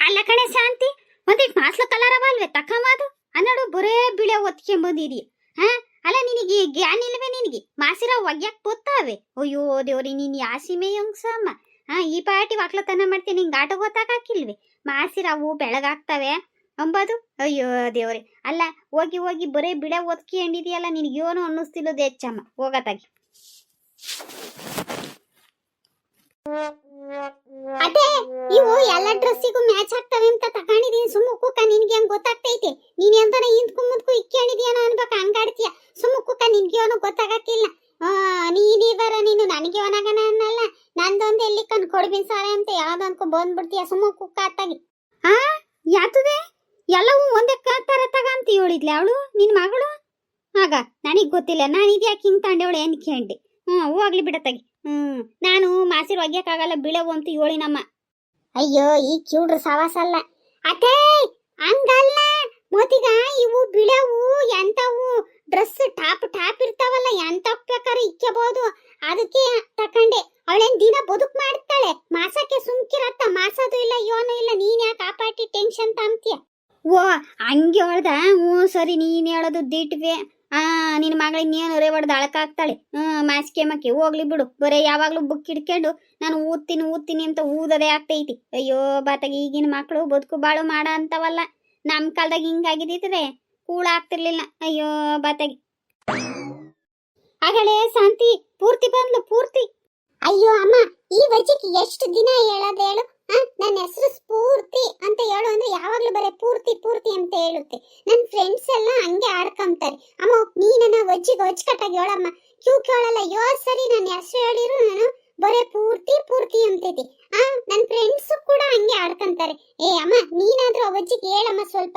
ಅಲ್ಲ ಕಣೆ ಶಾಂತಿ ಒಂದಿಟ್ ಮಾಸ್ಲ ಕಲರ್ ಅವ ಅಲ್ವೇ? ತಕ್ಕಮಾದು ಅನ್ನಡು ಬರೇ ಬಿಳೆ ಒತ್ಕೊಂಬಂದಿರಿ ಹಾ? ಅಲ್ಲ ನಿನಗೆ ಜ್ಞಾನ ಇಲ್ವೇ ನಿನಗೆ? ಮಾಸಿರ ಒಗ್ಯಾಕ್ ಗೊತ್ತಾವೆ ಅಯ್ಯೋ ದೇವ್ರಿ, ನೀನು ಯಾಸಿಮೆ ಯಂಗ್ಸಮ್ಮ ಹಾ, ಈ ಪಾಟಿ ವಾಕ್ಲತನ ಮಾಡ್ತೀನಿ ನಿಂಗೆ ಆಟ ಗೊತ್ತಾಕಿಲ್ವೇ ಮಾಸಿರವು ಬೆಳಗಾಗ್ತವೆ ಅಂಬದು? ಅಯ್ಯೋ ದೇವ್ರಿ, ಅಲ್ಲ ಹೋಗಿ ಹೋಗಿ ಬರೇ ಬಿಡ ನಿನಗೆ ನಿನಗೇನು ಅನ್ನಿಸ್ತಿಲ್ಲದೆ ಹೆಚ್ಚಮ್ಮ. ಹೋಗತ್ತಾಗಿ ಅದೇ ಇವು ಎಲ್ಲ ಡ್ರೆಸ್ಸಿಗೂ ಮ್ಯಾಚ್ ಆಗ್ತವೆ ಅಂತ ತಕೊಂಡಿದೀನಿ ಸುಮ್ಮ ಕುಕ್ಕ ನಿನ್ಗೆ ಹೆಂಗ್ ಗೊತ್ತಾಗ್ತೈತೆ? ನೀನ್ ಎಂತನ ಹಿಂದ್ಕು ಮುಂದ್ಕು ಇಕ್ಕೊಂಡಿದ್ಯಾನೋ ಅನ್ಬೇಕು ಹಂಗಾಡ್ತೀಯ ಸುಮ್ಮ ಕುಕ್ಕ ನಿನ್ಗೆ ಏನು ಗೊತ್ತಾಗಕ್ಕಿಲ್ಲ. ಆ, ನೀನ್ ನನಗೆ ಒಣಗನ ಅನ್ನಲ್ಲ. ನಂದೊಂದು ಎಲ್ಲಿ ಕಣ್ ಕೊಡ್ಬಿನ್ ಸಾರ ಅಂತ ಯಾವ್ದು ಅನ್ಕೊ ಬಂದ್ಬಿಡ್ತೀಯ? ಸುಮ್ಮ ಕುಕ್ಕ ಅತ್ತಾಗಿ. ಆ, ಯಾತದೆ? ಎಲ್ಲವೂ ಒಂದೇ ತರ ತಗ ಅಂತ ಹೇಳಿದ್ಲೆ ಅವಳು? ನಿನ್ ಮಗಳು? ಆಗ, ನನಗ್ ಗೊತ್ತಿಲ್ಲ. ನಾನು ಇದ್ಯಾಕೆ ಹಿಂಗ್ ತಂಡೆವಳು ಏನ್ ಕೇಳಿ ಹ್ಞೂ ಹೋಗ್ಲಿ ಬಿಡತ್ತಾಗಿ ಹ್ಮ್, ನಾನು ಮಾಸಿರ್ ಒಗ್ಯಕ್ಕಾಗಲ್ಲ, ಬೀಳವು ಅಂತ ಹೇಳಿನಮ್ಮ ಅಯ್ಯೋ, ಈ ಕ್ಯೂಡ್ರ ಸವಾಸ ಅಲ್ಲ. ಅದೇ ಹಂಗಲ್ಲ. ಮೋತಿಗ ಇವು ಬಿಳವು ಎಂತವು ಡ್ರೆಸ್ ಟಾಪ್ ಟಾಪ್ ಇರ್ತಾವಲ್ಲ ಎಂತ ಬೇಕಾದ್ರೆ ಇಕ್ಕಬಹುದು ಅದಕ್ಕೆ ತಕೊಂಡೆ. ಅವಳೇನ್ ದಿನ ಬದುಕ್ ಮಾಡ್ತಾಳೆ? ಮಾಸಕ್ಕೆ ಸುಮ್ಕಿರತ್ತ, ಮಾಸದು ಇಲ್ಲ, ಯೋನು ಇಲ್ಲ, ನೀನ್ ಯಾಕೆ ಪಾಟಿ ಟೆನ್ಷನ್ ತಾಂತೀಯ ಓ, ಹಂಗೆ ಹೇಳ್ದ. ಹ್ಞೂ, ಸರಿ, ನೀನ್ ಹೇಳೋದು ದಿಟ್ವೆ. ಆ ನಿನ್ನ ಮಗಳಿಗೆ ನೀನು ರೇ ಹೊಡೆದು ಅಳಕಾಗ್ತಾಳೆ ಹ್ಮ್, ಮಾಸ್ಕೆ ಮಕ್ಕಿ ಹೋಗ್ಲಿ ಬಿಡು. ಬರೇ ಯಾವಾಗಲೂ ಬುಕ್ ಹಿಡ್ಕೊಂಡು ನಾನು ಊದ್ತೀನಿ ಊದ್ತೀನಿ ಅಂತ ಊದದೇ ಆಗ್ತೈತಿ. ಅಯ್ಯೋ, ಬಾತಾಗ, ಈಗಿನ ಮಕ್ಕಳು ಬದುಕು ಬಾಳು ಮಾಡ ಅಂತವಲ್ಲ. ನಮ್ಮ ಕಾಲದಾಗ ಹಿಂಗಾಗಿದ್ದಿದ್ರೆ ಕೂಳ ಆಗ್ತಿರ್ಲಿಲ್ಲ. ಅಯ್ಯೋ, ಬಾತಾಗಿ. ಆಗಳೇ ಶಾಂತಿ, ಪೂರ್ತಿ ಬಂದ್ಲು, ಪೂರ್ತಿ. ಅಯ್ಯೋ, ಅಮ್ಮ, ಈ ವಜಕ್ಕೆ ಎಷ್ಟು ದಿನ ಹೇಳೋದು ಹೇಳು? ನನ್ನ ಹೆಸರು ಸ್ಫೂರ್ತಿ ಅಂತ ಹೇಳು ಅಂದ್ರೆ ಯಾವಾಗ್ಲೂ ಬರೀ ಪೂರ್ತಿ ಪೂರ್ತಿ ಅಂತ ಹೇಳುತ್ತೆ. ನನ್ನ ಫ್ರೆಂಡ್ಸ್ ಎಲ್ಲ ಹಂಗೆ ಆಡ್ಕೊಂತಾರೆ ಅಮ್ಮ, ನೀನನ್ನ ಒಜ್ಜಿಗೆ ಹೊಚ್ಕಟ್ಟಾಗಿ ಹೇಳಮ್ಮ. ಕ್ಯೂ ಕೇಳಲ್ಲ. ಯೋ ಸರಿ ನನ್ನ ಹೆಸರು ಹೇಳಿರು, ನಾನು ಬರೇ ಪೂರ್ತಿ ಪೂರ್ತಿ ಅಂತೈತಿ ಆ ನನ್ನ ಫ್ರೆಂಡ್ಸ್ ಕೂಡ ಹಂಗೆ ಆಡ್ಕೊಂತಾರೆ ಏ, ಅಮ್ಮ, ನೀನಾದ್ರೂ ಅವಜ್ಜಿಗೆ ಹೇಳಮ್ಮ ಸ್ವಲ್ಪ.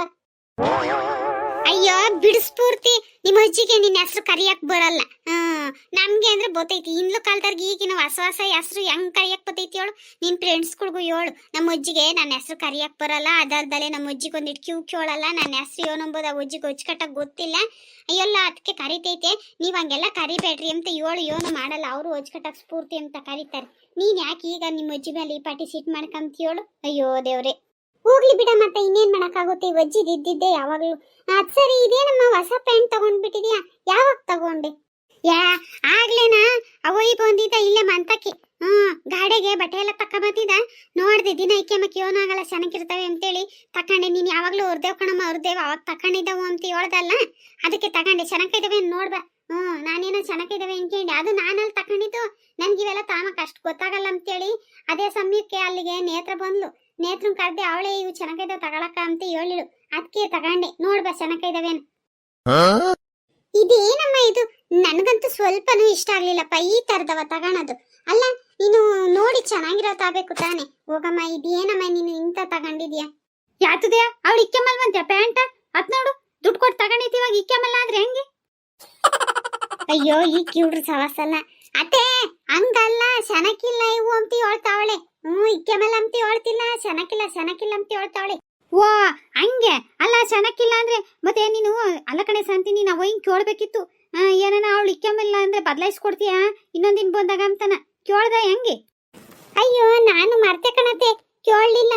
ಅಯ್ಯೋ, ಬಿಡಿಸ್ಪೂರ್ತಿ. ನಿಮ್ಮ ಅಜ್ಜಿಗೆ ನಿನ್ನ ಹೆಸರು ಕರಿಯಕ್ ಬರಲ್ಲ. ನಮ್ಗೆ ಅಂದ್ರೆ ಗೊತ್ತೈತಿ ಇನ್ಲು ಕಾಲದಾಗ ಈಗಿನ ಹೊಸ ಹೊಸ ಹೆಸರು ಹೆಂಗ್ ಕರಿಯಕ್ ಬರ್ತೈತಿ ಹೇಳು. ನಿನ್ ಫ್ರೆಂಡ್ಸ್ಗಳಿಗೂ ಹೇಳು. ನಮ್ಮ ಅಜ್ಜಿಗೆ ನನ್ನ ಹೆಸರು ಕರಿಯಕ್ ಬರಲ್ಲ. ಅದಲ್ದಲೆ ನಮ್ಮ ಅಜ್ಜಿಗೆ ಒಂದಿಟ್ಟು ಕ್ಯೂ ಕೇಳಲ್ಲ. ನನ್ನ ಹೆಸರು ಏನಂಬೋದು ಆ ಅಜ್ಜಿಗೆ ಹೊಚ್ಕಟ್ಟಕ್ ಗೊತ್ತಿಲ್ಲ. ಅಯ್ಯಲ್ಲ ಅದಕ್ಕೆ ಕರಿತೈತೆ. ನೀವ್ ಹಂಗೆಲ್ಲ ಕರಿಬೇಡ್ರಿ ಅಂತ ಹೇಳು. ಏನು ಮಾಡಲ್ಲ. ಅವರು ಹೊಚ್ಕಟ್ಟಕ್ ಸ್ಫೂರ್ತಿ ಅಂತ ಕರೀತಾರೆ. ನೀನ್ ಯಾಕೆ ಈಗ ನಿಮ್ಮ ಅಜ್ಜಿ ಮೇಲೆ ಈ ಪಾಟಿ ಸಿಟ್ ಮಾಡ್ಕಂತ ಹೇಳು. ಅಯ್ಯೋ, ದೇವ್ರೆ. ಹೋಗ್ಲಿ ಬಿಡ ಮತ್ತೆ, ಇನ್ನೇನ್ ಮಾಡಕ್ಕಾಗುತ್ತೆ? ವಜ್ಜಿದ್ ಇದ್ದಿದ್ದೆ ಯಾವಾಗ್ಲೂ. ಅದ್ ಸರಿ ಇದೇನಮ್ಮ ಹೊಸ ಪ್ಯಾಂಟ್ ತಗೊಂಡ್ಬಿಟ್ಟಿದ್ಯಾ? ಯಾವಾಗ ತಗೊಂಡೆ? ಯಾ, ಆಗ್ಲೇನಾ? ಅವಯ್ ಬಂದಿದ್ದ ಇಲ್ಲೇ ಮಂತಕ್ಕೆ. ಹ್ಮ್ ಗಾಡಿಗೆ ಬಟ್ಟೆ ಎಲ್ಲ ತಕ್ಕ ಬಂದಿದ್ದ ನೋಡ್ದೆ, ದಿನ ಇಕ್ಕೆ ಮಕ್ಕೆ ಆಗಲ್ಲ ಚೆನ್ನಾಗಿರ್ತವೆ ಅಂತೇಳಿ ತಕೊಂಡೆ. ನೀನು ಯಾವಾಗ್ಲೂ ಅವ್ರದೇವ್ ಕಣಮ್ಮ, ಅವ್ರದೇವ್ ಅವಾಗ ತಕೊಂಡಿದ್ದವು ಅಂತ ಹೇಳ್ದಲ್ಲ? ಅದಕ್ಕೆ ತಗೊಂಡೆ ಚೆನ್ನಾಗಿದ್ದಾವೆ ನೋಡ್ಬಾ ಹ್ಮ್ ನಾನೇನೋ ಚೆನ್ನಾಗಿದ್ದಾವೆ ಅನ್ಕೊಂಡೆ ಅದು ನಾನಲ್ಲಿ ತಕೊಂಡಿದ್ದು. ನನ್ಗಿವೆಲ್ಲ ತಾಮಕ್ ಅಷ್ಟು ಗೊತ್ತಾಗಲ್ಲ ಅಂತೇಳಿ, ಅದೇ ಸಮಯಕ್ಕೆ ಅಲ್ಲಿಗೆ ನೇತ್ರ ಬಂದ್ಲು. ನೇತ್ರನ್ ಕರ್ದೆ ಅವಳೇ ಇವು ಚೆನ್ನಾಗಿದ್ದಾವೆ ತಗೊಳಕ ಅಂತ ಹೇಳಿಳು ಅದಕ್ಕೆ ತಗೊಂಡೆ. ನೋಡ್ಬ ಚೆನ್ನಾಗೈದವೇನು ಇದೇನಮ್ಮ ಇದು? ನನಗಂತೂ ಸ್ವಲ್ಪನೂ ಇಷ್ಟ ಆಗ್ಲಿಲ್ಲಪ್ಪ ಈ ತರದವ ತಗೊಳೋದು. ಅಲ್ಲ ನೀನು ನೋಡಿ ಚೆನ್ನಾಗಿರೋ ತಾಬೇಕು ತಾನೆ. ಹೋಗಮ್ಮ ಇದೇನಮ್ಮ ನೀನು ಇಂತ ತಗೊಂಡಿದ್ಯಾ? ಯಾತದ್ಯಾ? ಅವಳು ಇಕ್ಕೆಮಲ್ವಂತೆ ಪ್ಯಾಂಟ್? ಅದ್ ನೋಡು ದುಡ್ಡು ಕೊಟ್ಟು ತಗೊಂಡಿದ್ದೀವಾಗ ಇಕ್ಕೆಮಲ್ಲ ಆದ್ರೆ ಹೆಂಗೆ? ಅಯ್ಯೋ ಈ ಕ್ಯೂಡ್ರ ಸವಾಸಲ್ಲ. ಅತ್ತೆ ಹಂಗಲ್ಲ ಶನಕಿಲ್ಲ ಇವು ಅಂತ ಹೇಳ್ತಾವಳೆ. ಹ್ಞೂ ಇಕ್ಕೆಮೇಲೆ ಅಂತ ಹೇಳ್ತಿಲ್ಲ ಶನಕಿಲ್ಲ ಶನಕಿಲ್ಲ ಅಂತಿ ಹೇಳ್ತಾವಳೆ. ಓ ಹಂಗೆ. ಅಲ್ಲ ಶನಕ್ಕಿಲ್ಲ ಅಂದ್ರೆ ಮತ್ತೆ ನೀನು ಅಲ್ಲ ಕಣೆ ಸಂತಿ ನೀನು ಅವ ಹಿಂಗ್ ಕೇಳ್ಬೇಕಿತ್ತು. ಆ, ಏನನ ಅವಳು ಇಕ್ಕೆಮಲ್ಲ ಅಂದ್ರೆ ಬದಲಾಯಿಸ್ಕೊಡ್ತೀಯಾ? ಇನ್ನೊಂದಿನ ಬಂದಾಗ ಅಂತನ. ಕೇಳ್ದ ಹೆಂಗೆ? ಅಯ್ಯೋ ನಾನು ಮರ್ತೆ ಕಣತೆ ಕೇಳಲಿಲ್ಲ.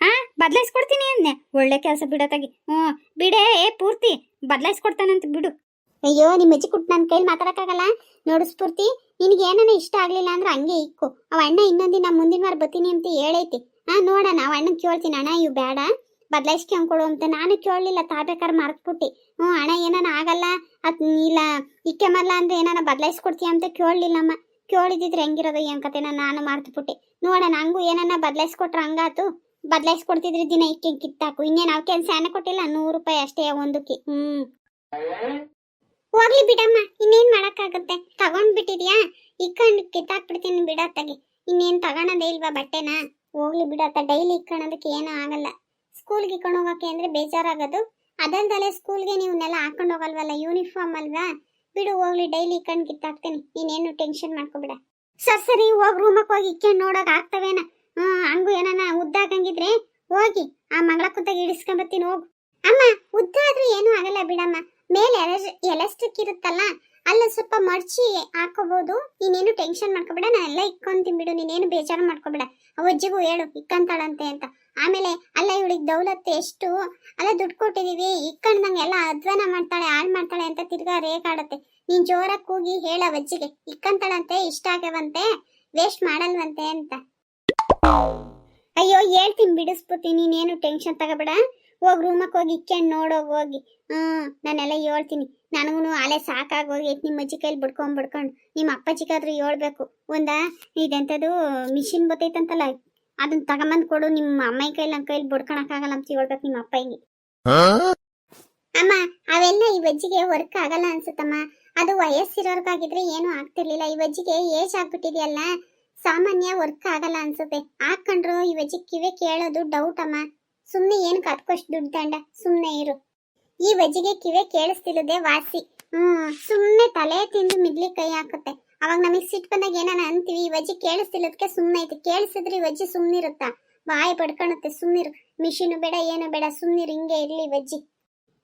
ಹಾ ಬದಲಾಯಿಸ್ಕೊಡ್ತೀನಿ ಅಂದೆ ಒಳ್ಳೆ ಕೆಲಸ ಬಿಡತ್ತಾಗಿ ಹ್ಞೂ ಬಿಡೇ ಪೂರ್ತಿ. ಬದಲಾಯಿಸ್ಕೊಡ್ತಾನಂತ ಬಿಡು. ಅಯ್ಯೋ ನಿಮ್ಮ ಅಜ್ಜಿ ಕುಟ್ ನನ್ನ ಕೈಲಿ ಮಾತಾಡಕ್ಕಾಗಲ್ಲ. ನೋಡು ಸ್ಫೂರ್ತಿ, ನಿನಗೆ ಏನಾನ ಇಷ್ಟ ಆಗ್ಲಿಲ್ಲ ಅಂದ್ರೆ ಹಂಗೆ ಇಕ್ಕು. ಅವ ಅಣ್ಣ ಇನ್ನೊಂದಿನ ಮುಂದಿನ ವಾರ ಬರ್ತೀನಿ ಅಂತ ಹೇಳೈತಿ. ಹಾ ನೋಡೋಣ, ಅವ ಅಣ್ಣನ ಕೇಳ್ತೀನಿ, ಅಣ್ಣ, ಇವು ಬೇಡ ಬದಲಾಯಿಸ್ಕೊಂಕೊಡು ಅಂತ ನಾನು ಕೇಳಲಿಲ್ಲ ತಾಬೇಕಾರ್ ಮರ್ತ್ಬಿಟ್ಟಿ. ಹ್ಞೂ, ಅಣ್ಣ, ಏನಾನ ಆಗಲ್ಲ. ಅದ್, ಇಲ್ಲ ಇಕ್ಕೆಮಲ್ಲ ಅಂದ್ರೆ ಏನಾನ ಬದಲಾಯಿಸ್ಕೊಡ್ತೀಯ ಅಂತ ಕೇಳಲಿಲ್ಲಮ್ಮ. ಕೇಳಿದಿದ್ರೆ ಹೆಂಗಿರೋದು ಏನ್ ಕತೆನ ನಾನು ಮರ್ತ್ಬಿಟ್ಟೆ. ನೋಡೋಣ, ಹಂಗೂ ಏನಾನ ಬದಲಾಯಿಸ್ಕೊಟ್ರೆ ಹಂಗಾತು. ಬದಲಾಯಿಸ್ಕೊಡ್ತಿದ್ರೆ ದಿನ ಇಕ್ಕೆ ಕಿತ್ತಾಕು. ಇನ್ನೇನು ಅವಕ್ಕೆ ಸ್ಯಾನ ಕೊಟ್ಟಿಲ್ಲ? ನೂರು ರೂಪಾಯಿ ಅಷ್ಟೇ, ಒಂದಕ್ಕೆ. ಹ್ಮ್. ಹೋಗ್ಲಿ ಬಿಡಮ್ಮ, ಇನ್ನೇನ್ ಮಾಡಕ್ಕಾಗುತ್ತೆ? ತಗೊಂಡ್ಬಿಟ್ಟಿದ್ಯಾ? ಇಕ್ಕಂಡ್ ಕಿತ್ತಾಕ್ಬಿಡ್ತೀನಿ ಬಿಡತ್ತಾಗೆ ಇನ್ನೇನ್ ತಗೊಳೋದೇ ಇಲ್ವಾ ಬಟ್ಟೆನ? ಹೋಗ್ಲಿ ಬಿಡತ್ತ ಡೈಲಿ ಇಕ್ಕೊಳೋದಕ್ಕೆ ಏನೂ ಆಗಲ್ಲ. ಸ್ಕೂಲ್ಗೆ ಇಕ್ಕೊಂಡು ಹೋಗಕ್ಕೆ ಅಂದ್ರೆ ಬೇಜಾರಾಗೋದು. ಅದಲ್ದಲೆ ಸ್ಕೂಲ್ಗೆ ನೀವನ್ನೆಲ್ಲ ಹಾಕೊಂಡು ಹೋಗಲ್ವಲ್ಲ ಯೂನಿಫಾರ್ಮ್ ಅಲ್ವಾ? ಬಿಡು, ಹೋಗ್ಲಿ, ಡೈಲಿ ಇಕ್ಕಂಡ್ ಕಿತ್ತಾಕ್ತೀನಿ. ಇನ್ನೇನು ಟೆನ್ಷನ್ ಮಾಡ್ಕೊಬಿಡ. ಸರ್, ಸರಿ, ಹೋಗಿ ರೂಮಕ್ಕೆ ಹೋಗಿ ಇಕ್ಕೊಂಡು ನೋಡೋಕೆ ಆಗ್ತವೇನ? ಹ್ಞೂ ಹಂಗೂ ಏನಾನ ಉದ್ದಾಗಂಗಿದ್ರೆ ಹೋಗಿ, ಆ ಮಂಗಳ ಕುತ್ತಾಗ ಇಡಿಸ್ಕೊಂಬತ್ತೀನಿ ಹೋಗು. ಅಮ್ಮ ಉದ್ದ ಆದ್ರೆ ಏನೂ ಆಗಲ್ಲ ಬಿಡಮ್ಮ. ಮೇಲೆ ಇರುತ್ತಲ್ಲ ಅಲ್ಲ ಸ್ವಲ್ಪ ಮಡ್ಚಿ ಹಾಕೋಬಹುದು ನೀನೇನು ಟೆನ್ಷನ್ ಮಾಡ್ಕೋಬೇಡ ನಾನು ಎಲ್ಲ ಇಕ್ಕೊಂತೀನಿ ಬಿಡು, ನೀನೇನು ಬೇಜಾರು ಮಾಡ್ಕೋಬೇಡ. ಆ ಅಜ್ಜಿಗೂ ಹೇಳು, ಇಕ್ಕಂತಾಳಂತೆ ಅಂತ. ಆಮೇಲೆ, ಅಲ್ಲ ಇವಳಿಗೆ ದೌಲತ್ ಎಷ್ಟು? ಅಲ್ಲ ದುಡ್ಡು ಕೊಟ್ಟಿದೀವಿ, ಇಕ್ಕಂಡ್ದಂಗೆ ಎಲ್ಲ ಅಧ್ವಾನ ಮಾಡ್ತಾಳೆ, ಹಾಳು ಮಾಡ್ತಾಳೆ ಅಂತ ತಿರ್ಗಾ ರೇಗಾಡತ್ತೆ ನೀನ್ ಜೋರಾಗಿ ಕೂಗಿ ಹೇಳ ಅಜ್ಜಿಗೆ, ಇಕ್ಕಂತಾಳಂತೆ, ಇಷ್ಟ ಆಗ್ಯಾವಂತೆ ವೇಸ್ಟ್ ಮಾಡಲ್ವಂತೆ ಅಂತ. ಅಯ್ಯೋ, ಹೇಳ್ತೀನಿ ಬಿಡಿಸ್ಬಿಡ್ತೀನಿ ನೀನೇನು ಟೆನ್ಷನ್ ತಗೋಬೇಡ. ಹೋಗಿ ರೂಮಕ್ಕೆ ಹೋಗಿ ಇಕ್ಕೊಂಡು ನೋಡೋಗಿ ಹೋಗಿ. ಹ್ಮ್, ನಾನೆಲ್ಲ ಹೇಳ್ತೀನಿ. ನನಗೂ ಆಲೆ ಸಾಕಾಗೋಗೈತೆ ನಿಮ್ಮ ಅಜ್ಜಿ ಕೈಲಿ ಬಿಡ್ಕೊಂಡ್ ಬಿಡ್ಕೊಂಡು ನಿಮ್ಮ ಅಪ್ಪಾಜಿಗಾದ್ರೂ ಹೇಳ್ಬೇಕು. ಒಂದ ಇದೆಂಥದ್ದು ಮಿಷಿನ್ ಬತ್ತೈತಂತಲ್ಲ ಅದನ್ನ ತಗೊಂಬಂದ್ ಕೊಡು, ನಿಮ್ಮ ಅಮ್ಮನ ಕೈಲಿ ನನ್ನ ಕೈಲಿ ಆಗಲ್ಲ ಅಂತ ಹೇಳ್ಬೇಕು ನಿಮ್ಮ ಅಪ್ಪಂಗೆ ಅಮ್ಮ, ಅವೆಲ್ಲ ಈ ವಜ್ಜಿಗೆ ವರ್ಕ್ ಆಗಲ್ಲ ಅನ್ಸುತ್ತಮ್ಮ. ಅದು ವಯಸ್ಸಿರೋರ್ಗಾಗಿದ್ರೆ ಏನು ಆಗ್ತಿರ್ಲಿಲ್ಲ. ಈ ವಜ್ಜಿಗೆ ಏಜ್ ಆಗ್ಬಿಟ್ಟಿದೆಯಲ್ಲ, ಸಾಮಾನ್ಯ ವರ್ಕ್ ಆಗಲ್ಲ ಅನ್ಸುತ್ತೆ. ಹಾಕೊಂಡ್ರು ಈ ಅಜ್ಜಿ ಕಿವೆ ಕೇಳೋದು ಡೌಟ್ ಅಮ್ಮ. ಸುಮ್ನೆ ಏನು ಕತ್ಕೋಷ್ಟು ದುಡ್ಡು ತಂಡ? ಸುಮ್ಮನೆ ಇರು. ಈ ಬಜ್ಜಿಗೆ ಕಿವೆ ಕೇಳಿಸ್ತಿಲ್ಲದೆ ವಾಸಿ. ಹ್ಮ್, ಸುಮ್ನೆ ತಲೆ ತಿಂದು ಮಿದ್ಲಿ ಕೈ ಹಾಕುತ್ತೆ. ಅವಾಗ ನಮಗ್ ಸಿಟ್ ಬಂದಾಗ ಏನಾನ ಅಂತೀವಿ, ಈ ವಜ್ಜಿ ಕೇಳಿಸ್ತಿಲ್ಲದಕ್ಕೆ ಸುಮ್ನೆ ಐತೆ. ಕೇಳಿಸಿದ್ರೆ ಈ ವಜ್ಜಿ ಸುಮ್ನಿರುತ್ತಾ? ಬಾಯಿ ಪಡ್ಕೊಳತ್ತೆ ಸುಮ್ನಿರು. ಮಿಷಿನು ಬೇಡ, ಏನು ಬೇಡ, ಸುಮ್ನಿರು, ಹಿಂಗೆ ಇರ್ಲಿ ವಜ್ಜಿ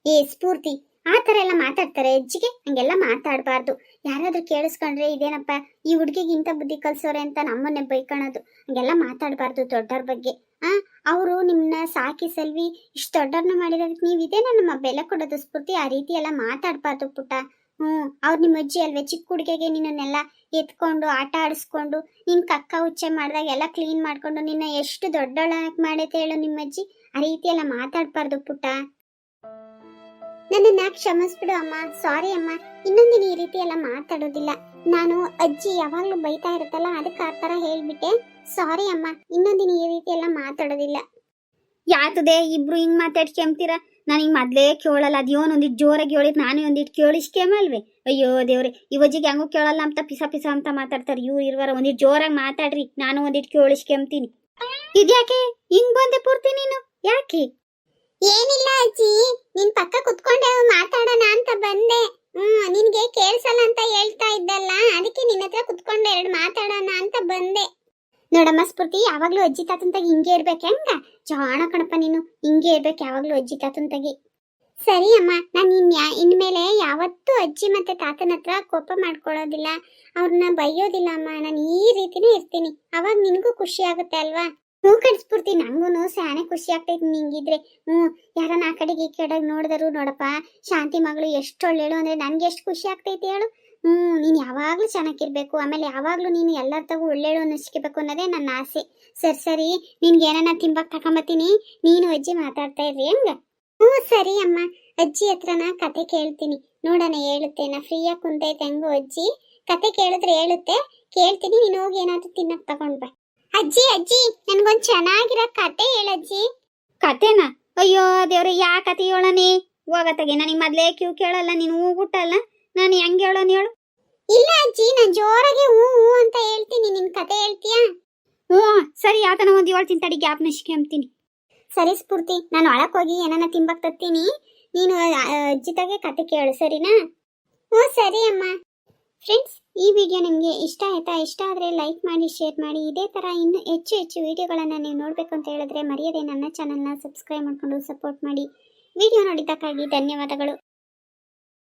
ಏ, ಸ್ಫೂರ್ತಿ. ಆ ಥರ ಎಲ್ಲ ಮಾತಾಡ್ತಾರೆ. ಹೆಜ್ಜಿಗೆ ಹಂಗೆಲ್ಲ ಮಾತಾಡಬಾರ್ದು. ಯಾರಾದ್ರೂ ಕೇಳಿಸ್ಕೊಂಡ್ರೆ ಇದೇನಪ್ಪ, ಈ ಹುಡುಗಿಗೆ ಇಂಥ ಬುದ್ಧಿ ಕಲ್ಸೋರೆ ಅಂತ ನಮ್ಮನ್ನೇ ಬೈಕೊಳ್ಳೋದು ಹಂಗೆಲ್ಲ ಮಾತಾಡಬಾರ್ದು ದೊಡ್ಡವ್ರ ಬಗ್ಗೆ. ಆ, ಅವರು ನಿಮ್ಮನ್ನ ಸಾಕಿ ಸಲ್ವಿ ಇಷ್ಟು ದೊಡ್ಡವ್ರನ್ನ ಮಾಡಿರೋದಕ್ಕೆ ನೀವು ಇದೇನ ನಮ್ಮ ಬೆಲೆ ಕೊಡೋದು ಸ್ಫೂರ್ತಿ? ಆ ರೀತಿ ಎಲ್ಲ ಮಾತಾಡಬಾರ್ದು ಪುಟ್ಟ. ಹ್ಞೂ ಅವ್ರು ನಿಮ್ಮ ಅಜ್ಜಿ ಅಲ್ವೇ? ಚಿಕ್ಕ ಹುಡುಗಿಗೆ ನಿನ್ನನ್ನೆಲ್ಲ ಎತ್ಕೊಂಡು, ಆಟ ಆಡಿಸ್ಕೊಂಡು, ನಿನ್ ಕಕ್ಕ ಉಚ್ಚೆ ಮಾಡಿದಾಗ ಎಲ್ಲ ಕ್ಲೀನ್ ಮಾಡ್ಕೊಂಡು ನಿನ್ನ ಎಷ್ಟು ದೊಡ್ಡವಳಾಗಿ ಮಾಡೈತೆ ಹೇಳು ನಿಮ್ಮ ಅಜ್ಜಿ ಆ ರೀತಿ ಎಲ್ಲ ಮಾತಾಡಬಾರ್ದು ಪುಟ್ಟ. ನನ್ನನ್ನ ಕ್ಷಮಿಸ್ಬಿಡು ಅಮ್ಮ. ಸಾರಿ ಅಮ್ಮ. ಇನ್ನೊಂದಿನ ಈ ರೀತಿ ಎಲ್ಲ ಮಾತಾಡೋದಿಲ್ಲ. ನಾನು ಅಜ್ಜಿ ಯಾವಾಗ್ಲೂ ಬೈತಾ ಇರುತ್ತಲ್ಲ, ಅದಕ್ಕೆ ಆ ತರ ಹೇಳ್ಬಿಟ್ಟೆ. ಸಾರಿ ಅಮ್ಮ. ಇನ್ನೊಂದಿನ ಈ ರೀತಿ ಎಲ್ಲ ಮಾತಾಡೋದಿಲ್ಲ. ಯಾತದೆ ಇಬ್ರು ಹಿಂಗ್ ನಾನು ನನಗೆ ಮೊದ್ಲೇ ಕೇಳಲ್ಲ. ಒಂದಿಟ್ ಜೋರಾಗಿ ಹೇಳಿದ್ ನಾನೇ ಒಂದಿಟ್ಟು ಕೇಳಿಸ್ಕೆಮಲ್ವೇ ಅಯ್ಯೋ ದೇವ್ರೆ ಇವಜಿಗೆ ಹೆಂಗೂ ಕೇಳಲ್ಲ ಅಂತ, ಪಿಸ ಪಿಸ ಅಂತ ಮಾತಾಡ್ತಾರೆ. ಇವ್ರು ಇರುವಾರ ಒಂದಿಟ್ಟು ಜೋರಾಗಿ ಮಾತಾಡ್ರಿ. ನಾನು ಒಂದಿಟ್ಟು ಕೇಳಿಸ್ಕೊಂತೀನಿ ಇದ್ಯಾಕೆ? ಹಿಂಗ್ ಬಂದೆ ಪೂರ್ತಿ ನೀನು? ಯಾಕೆ? ಏನಿಲ್ಲ ಅಜ್ಜಿ, ನಿನ್ ಪಕ್ಕ ಕುತ್ಕೊಂಡೆ ಮಾತಾಡೋಣ ಅಂತ ಬಂದೆ. ಹ್ಮ್, ನಿನ್ಗೆ ಕೇಳ್ಸಲ್ಲ ಅಂತ ಹೇಳ್ತಾ ಇದ್ದಲ್ಲ, ಅದಕ್ಕೆ ನಿನ್ನ ಹತ್ರ ಕುತ್ಕೊಂಡು ಎರಡು ಮಾತಾಡೋಣ ಅಂತ ಬಂದೆ. ನೋಡಮ್ಮ ಸ್ಫೂರ್ತಿ, ಯಾವಾಗ್ಲೂ ಅಜ್ಜಿ ತಾತಂತಾಗಿ ಹಿಂಗೆ ಇರ್ಬೇಕು ಹೆಂಗ? ಜಾಣ ಕಣಪ್ಪ ನೀನು, ಹಿಂಗೆ ಇರ್ಬೇಕು ಯಾವಾಗ್ಲೂ ಅಜ್ಜಿ ತಾತಂತಾಗಿ. ಸರಿ ಅಮ್ಮ, ನಾನು ಇನ್ ಇನ್ಮೇಲೆ ಯಾವತ್ತೂ ಅಜ್ಜಿ ಮತ್ತೆ ತಾತನ ಹತ್ರ ಕೋಪ ಮಾಡ್ಕೊಳ್ಳೋದಿಲ್ಲ. ಅವ್ರನ್ನ ಬೈಯೋದಿಲ್ಲ ಅಮ್ಮ, ನಾನು ಈ ರೀತಿನೇ ಇರ್ತೀನಿ. ಅವಾಗ ನಿನಗೂ ಖುಷಿ ಆಗುತ್ತೆ ಅಲ್ವಾ? ಹ್ಞೂ ಪೂರ್ತಿ ನಂಗೂ ಸ್ಯಾನೆ ಖುಷಿ ಆಗ್ತೈತಿ ನಿಂಗಿದ್ರೆ. ಹ್ಮ್ ಯಾರನ್ನ ಆ ಕಡೆಗೆ ಈ ಕಡೆಗೆ ನೋಡಿದ್ರು ನೋಡಪ್ಪ. ಶಾಂತಿ ಮಗಳು ಎಷ್ಟು ಒಳ್ಳೆಳು ಅಂದ್ರೆ ನನ್ಗೆ ಎಷ್ಟು ಖುಷಿ ಆಗ್ತೈತಿ ಹೇಳು. ಹ್ಮ್ ನೀನ್ ಯಾವಾಗ್ಲೂ ಚೆನ್ನಾಗಿರ್ಬೇಕು. ಆಮೇಲೆ ಯಾವಾಗಲೂ ನೀನು ಎಲ್ಲರ ತಗೋ ಒಳ್ಳೆಳು ಅನ್ನಿಸ್ಕೋಬೇಕು ಅನ್ನೋದೇ ನನ್ನ ಆಸೆ. ಸರಿ ಸರಿ, ನಿನ್ಗೆ ಏನಾನ ತಿಂಬಕ್ ತಕೊಂಬತ್ತೀನಿ. ನೀನು ಅಜ್ಜಿ ಮಾತಾಡ್ತಾ ಇರ್ರಿ, ಹಂಗ? ಹ್ಞೂ, ಸರಿ ಅಮ್ಮ. ಅಜ್ಜಿ ಹತ್ರನ ಕತೆ ಕೇಳ್ತೀನಿ. ನೋಡೋಣ, ಹೇಳುತ್ತೆ. ನಾ ಫ್ರೀಯಾಗಿ ಕುಂತೈತೆ ಹೆಂಗು ಅಜ್ಜಿ. ಕತೆ ಕೇಳಿದ್ರೆ ಹೇಳುತ್ತೆ. ಕೇಳ್ತೀನಿ, ನೀನು ಹೋಗಿ ಏನಾದ್ರು ತಿನ್ನಕ್ ತಗೊಂಡ್ ಬಾ. ಅಜ್ಜಿ ಅಜ್ಜಿ ನನ್ಗೊಂದ್ ಚೆನ್ನಾಗಿರೋ ಕತೆ ಹೇಳಜ್ಜಿ ಕತೆನಾ? ಅಯ್ಯೋ ದೇವ್ರೆ ಯಾ ಕತೆ ಹೇಳನಿ ಹೋಗತ್ತಗೆ ನನಗೆ ಮೊದ್ಲೇ ಕ್ಯೂ ಕೇಳಲ್ಲ ನೀನು ಹೂಗುಟ್ಟಲ್ಲ ನಾನು ಹೆಂಗ್ ಹೇಳೋನ್ ಹೇಳು? ಇಲ್ಲ ಅಜ್ಜಿ ನಾನು ಜೋರಾಗಿ ಹೂ ಹೂ ಅಂತ ಹೇಳ್ತೀನಿ ನಿನ್ ಕತೆ ಹೇಳ್ತೀಯಾ? ಹ್ಞೂ ಸರಿ ಆತನ ಒಂದು ಹೇಳ್ತೀನಿ ತಡಿ ಗ್ಯಾಪ್ ಅಂತೀನಿ. ಸರಿ ಸ್ಫೂರ್ತಿ ನಾನು ಒಳಕ್ ಹೋಗಿ ಏನನ್ನ ತಿಂಬಕ್ ತತ್ತೀನಿ. ನೀನು ಅಜ್ಜಿ ತಗೆ ಕತೆ ಕೇಳು ಸರಿನಾ? ಹ್ಞೂ ಸರಿ ಅಮ್ಮ. ಫ್ರೆಂಡ್ಸ್ ಈ ವಿಡಿಯೋ ನಿಮಗೆ ಇಷ್ಟ ಆಯ್ತಾ? ಇಷ್ಟ ಆದರೆ ಲೈಕ್ ಮಾಡಿ ಶೇರ್ ಮಾಡಿ. ಇದೇ ಥರ ಇನ್ನೂ ಹೆಚ್ಚು ಹೆಚ್ಚು ವಿಡಿಯೋಗಳನ್ನು ನೀವು ನೋಡಬೇಕು ಅಂತ ಹೇಳಿದ್ರೆ ಮರೆಯದೆ ನನ್ನ ಚಾನಲ್ನ ಸಬ್ಸ್ಕ್ರೈಬ್ ಮಾಡಿಕೊಂಡು ಸಪೋರ್ಟ್ ಮಾಡಿ. ವಿಡಿಯೋ ನೋಡಿದ್ದಕ್ಕಾಗಿ ಧನ್ಯವಾದಗಳು.